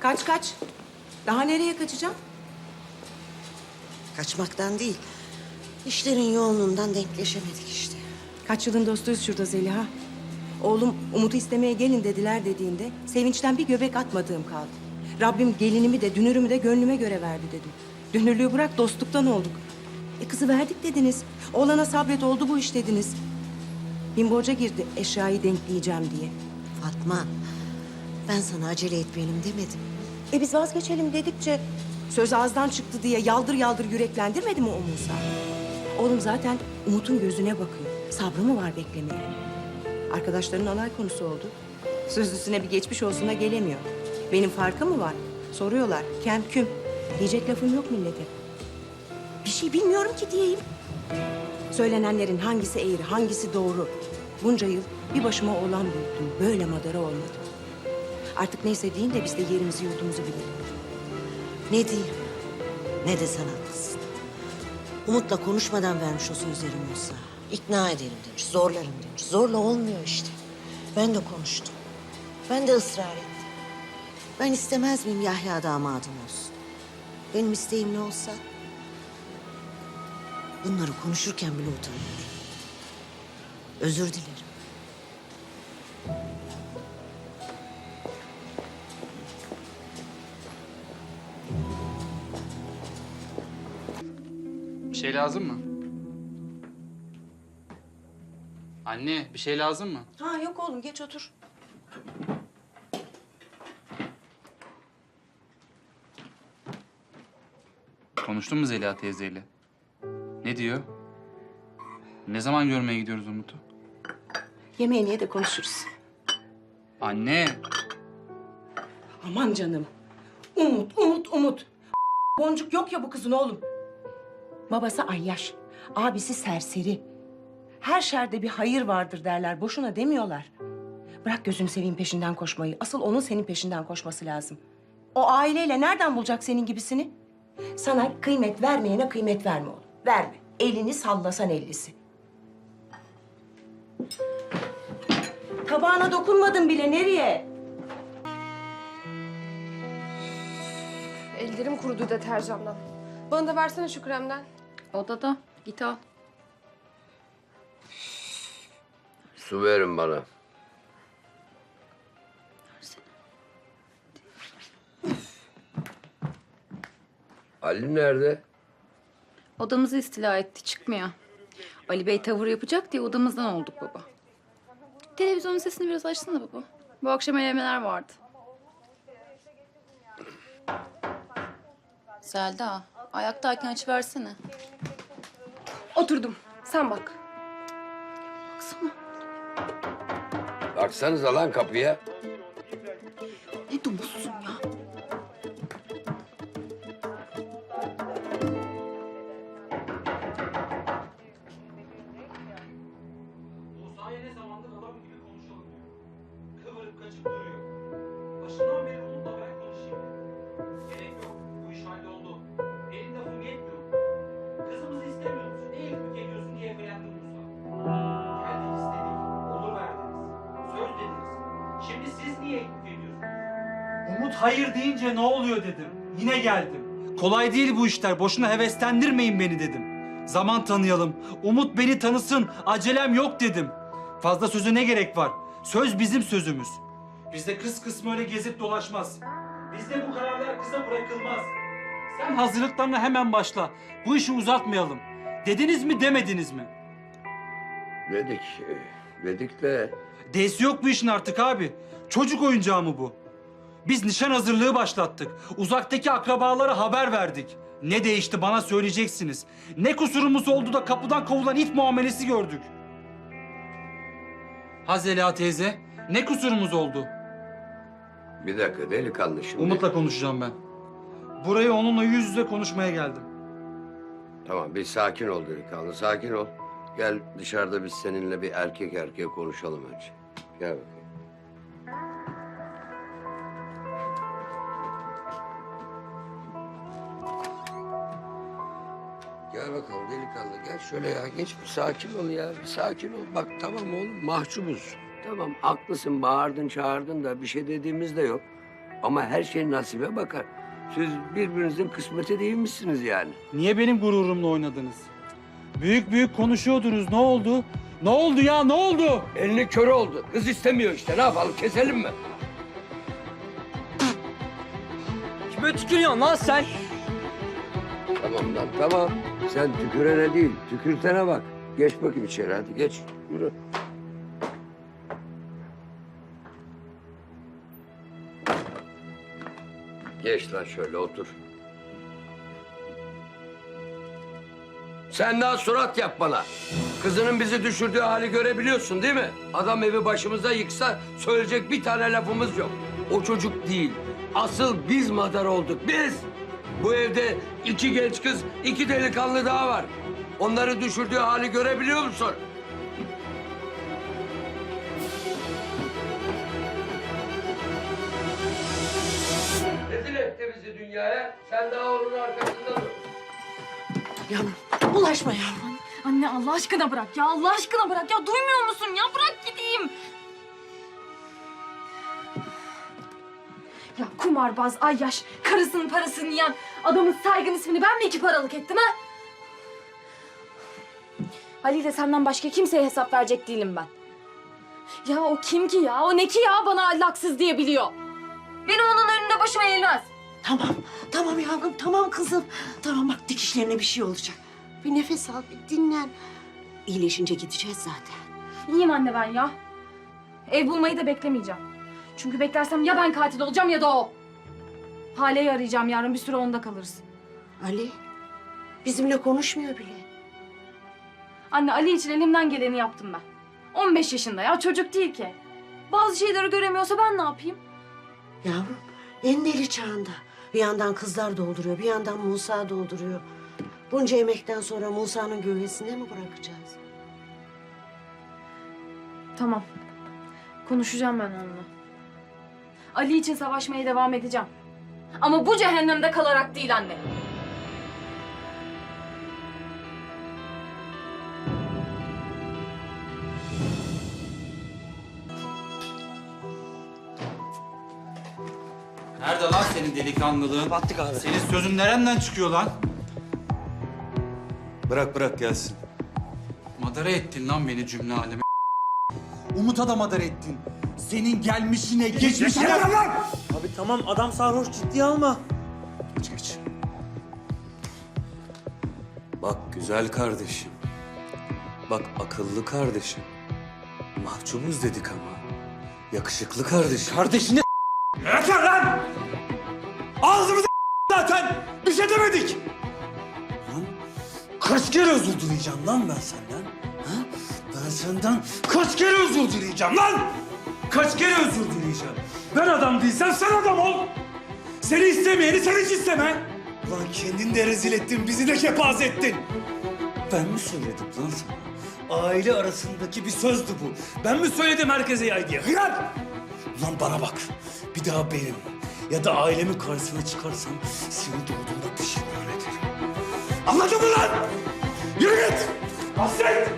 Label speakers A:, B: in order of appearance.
A: Kaç kaç. Daha nereye kaçacağım?
B: Kaçmaktan değil. İşlerin yoğunluğundan denkleşemedik işte.
A: Kaç yılın dostuyuz şurada Zeliha. Oğlum Umut'u istemeye gelin dediler dediğinde sevinçten bir göbek atmadığım kaldı. Rabbim gelinimi de dünürümü de gönlüme göre verdi dedim. Dünürlüğü bırak dostluktan olduk. E kızı verdik dediniz. Oğlana sabret oldu bu iş dediniz. Bin borca girdi eşyayı denkleyeceğim diye.
B: Fatma, ben sana acele etmeyelim demedim.
A: E biz vazgeçelim dedikçe söz ağızdan çıktı diye yaldır yaldır yüreklendirmedi mi o Musa? Oğlum zaten Umut'un gözüne bakıyor. Sabrı mı var beklemeye? Arkadaşların alay konusu oldu. Sözlüsüne bir geçmiş olsuna gelemiyor. Benim farkı mı var? Soruyorlar. Kem küm. Diyecek lafım yok millete. Bir şey bilmiyorum ki diyeyim. Söylenenlerin hangisi eğri, hangisi doğru? Bunca yıl bir başıma oğlan büyüttüm. Böyle madara olmadım. Artık neyse deyin de biz de yerimizi yurdumuzu bilelim.
B: Ne diyeyim, ne de sen haklısın. Umut'la konuşmadan vermiş o sözleri Musa. İkna ederim demiş, zorlarım demiş. Zorla olmuyor işte. Ben de konuştum. Ben de ısrar ettim. Ben istemez miyim Yahya damadım olsun? Benim isteğim ne olsa... Bunları konuşurken bile utanıyorum. Özür dilerim.
C: Lazım mı? Anne, bir şey lazım mı?
A: Ha yok oğlum geç otur.
C: Konuştun mu Zeliha teyzeyle? Ne diyor? Ne zaman görmeye gidiyoruz Umut'u?
A: Yemeğini ye de konuşuruz.
C: Anne,
A: Aman canım. Umut, Umut, Umut. Boncuk yok ya bu kızın oğlum. Babası Ayyaş, abisi serseri. Her şerde bir hayır vardır derler, boşuna demiyorlar. Bırak gözünü seveyim peşinden koşmayı. Asıl onun senin peşinden koşması lazım. O aileyle nereden bulacak senin gibisini? Sana kıymet vermeyene kıymet verme oğlum. Verme. Elini sallasan ellisi. Tabağına dokunmadın bile. Nereye?
D: Ellerim kurudu deterjandan. Bana da versene şu kremden.
E: Odada. Git al.
F: Su verin bana. Ali nerede?
E: Odamızı istila etti. Çıkmıyor. Ali Bey tavır yapacak diye odamızdan olduk baba. Televizyonun sesini biraz açsana baba. Bu akşam elemeler vardı. Selda, ayaktayken açıversene.
D: Oturdum. Sen bak.
E: Baksana.
F: Baksanıza lan kapıya.
G: Hayır deyince ne oluyor dedim. Yine geldim. Kolay değil bu işler. Boşuna heveslendirmeyin beni dedim. Zaman tanıyalım. Umut beni tanısın. Acelem yok dedim. Fazla söze ne gerek var? Söz bizim sözümüz. Bizde kız kısmı öyle gezip dolaşmaz. Bizde bu kararlar kıza bırakılmaz. Sen hazırlıklarına hemen başla. Bu işi uzatmayalım. Dediniz mi demediniz mi?
F: Dedik. Dedik de
G: D'si yok bu işin artık abi. Çocuk oyuncağı mı bu? Biz nişan hazırlığı başlattık. Uzaktaki akrabalara haber verdik. Ne değişti bana söyleyeceksiniz. Ne kusurumuz oldu da kapıdan kovulan it muamelesi gördük. Ha Zeliha teyze, ne kusurumuz oldu?
F: bir dakika delikanlı şimdi.
G: Umut'la konuşacağım ben. Buraya onunla yüz yüze konuşmaya geldim.
F: Tamam bir sakin ol delikanlı sakin ol. Gel dışarıda biz seninle bir erkek erkeğe konuşalım önce. Gel bakayım. Bakalım delikanlı gel şöyle ya geç bir sakin ol ya bir sakin ol. Bak tamam oğlum mahcubuz. Tamam haklısın bağırdın çağırdın da bir şey dediğimiz de yok. Ama her şey nasibe bakar. Siz birbirinizin kısmeti değilmişsiniz yani.
H: Niye benim gururumla oynadınız? Büyük büyük konuşuyordunuz. Ne oldu? Ne oldu ya? Ne oldu?
F: Elini körü oldu. Kız istemiyor işte. Ne yapalım? Keselim mi?
H: Kime tükürüyorsun lan sen?
F: Tamam lan tamam. Sen tükürene değil, tükürtene bak. Geç bakayım içeri hadi geç. Yürü. Geç lan şöyle otur. Sen daha surat yap bana. Kızının bizi düşürdüğü hali görebiliyorsun değil mi? Adam evi başımıza yıksa söyleyecek bir tane lafımız yok. O çocuk değil. Asıl biz madar olduk, biz. Bu evde iki genç kız, iki delikanlı daha var. Onları düşürdüğü hali görebiliyor musun? Rezil etti bizi dünyaya. Sen daha onun arkasında dur.
B: Yavrum bulaşma yavrum.
E: Anne Allah aşkına bırak ya Allah aşkına bırak ya duymuyor musun ya bırak gideyim.
D: Ya kumarbaz, ayyaş, karısının parasını yiyen adamın saygın ismini ben mi iki paralık ettim ha? Ali ile senden başka kimseye hesap verecek değilim ben. Ya o kim ki ya? O ne ki ya bana ahlaksız diyebiliyor? Benim onun önünde başıma eğilmez.
B: Tamam, tamam yavrum, tamam kızım. Tamam bak dikişlerine bir şey olacak. Bir nefes al, bir dinlen. İyileşince gideceğiz zaten.
D: İyiyim anne ben ya. Ev bulmayı da beklemeyeceğim. Çünkü beklersem ya ben katil olacağım ya da o. Hale'yi arayacağım yarın bir süre onda kalırız.
B: Ali, bizimle konuşmuyor bile.
D: Anne Ali için elimden geleni yaptım ben. 15 yaşında ya çocuk değil ki. Bazı şeyleri göremiyorsa ben ne yapayım?
B: Yavrum, en deli çağında. Bir yandan kızlar dolduruyor, bir yandan Musa dolduruyor. Bunca emekten sonra Musa'nın gölgesinde mi bırakacağız?
D: Tamam. Konuşacağım ben onunla. Ali için savaşmaya devam edeceğim. Ama bu cehennemde kalarak değil anne.
H: Nerede lan senin delikanlılığın? Battık abi. Senin sözün nereden çıkıyor lan?
I: Bırak bırak gelsin.
H: Madara ettin lan beni cümle aleme. Umut'a da madara ettin. Senin gelmişine, geçmişine...
I: Abi tamam adam sarhoş ciddiye alma.
H: Geç geç.
I: Bak güzel kardeşim. Bak akıllı kardeşim. Mahcubuz dedik ama. Yakışıklı kardeşim.
H: Kardeşine...
I: Yeter lan! Ağzımızı zaten! Bir şey demedik! Lan kaç kere özür dileyeceğim lan ben senden? Ha? Ben senden kaç kere özür dileyeceğim lan? Kaç kere özür dileyeceğim? Ben adam değilsem sen adam ol! Seni istemeyeni sen hiç isteme! Lan kendini de rezil ettin, bizi de kepaze ettin! Ben mi söyledim lan sana? Aile arasındaki bir sözdü bu. Ben mi söyledim herkese yay diye? Hıyar! Ulan bana bak. Bir daha benim ya da ailemin karşısına çıkarsan seni doğduğunda pişman ederim. Anladın mı lan? Yürü git! Hasret!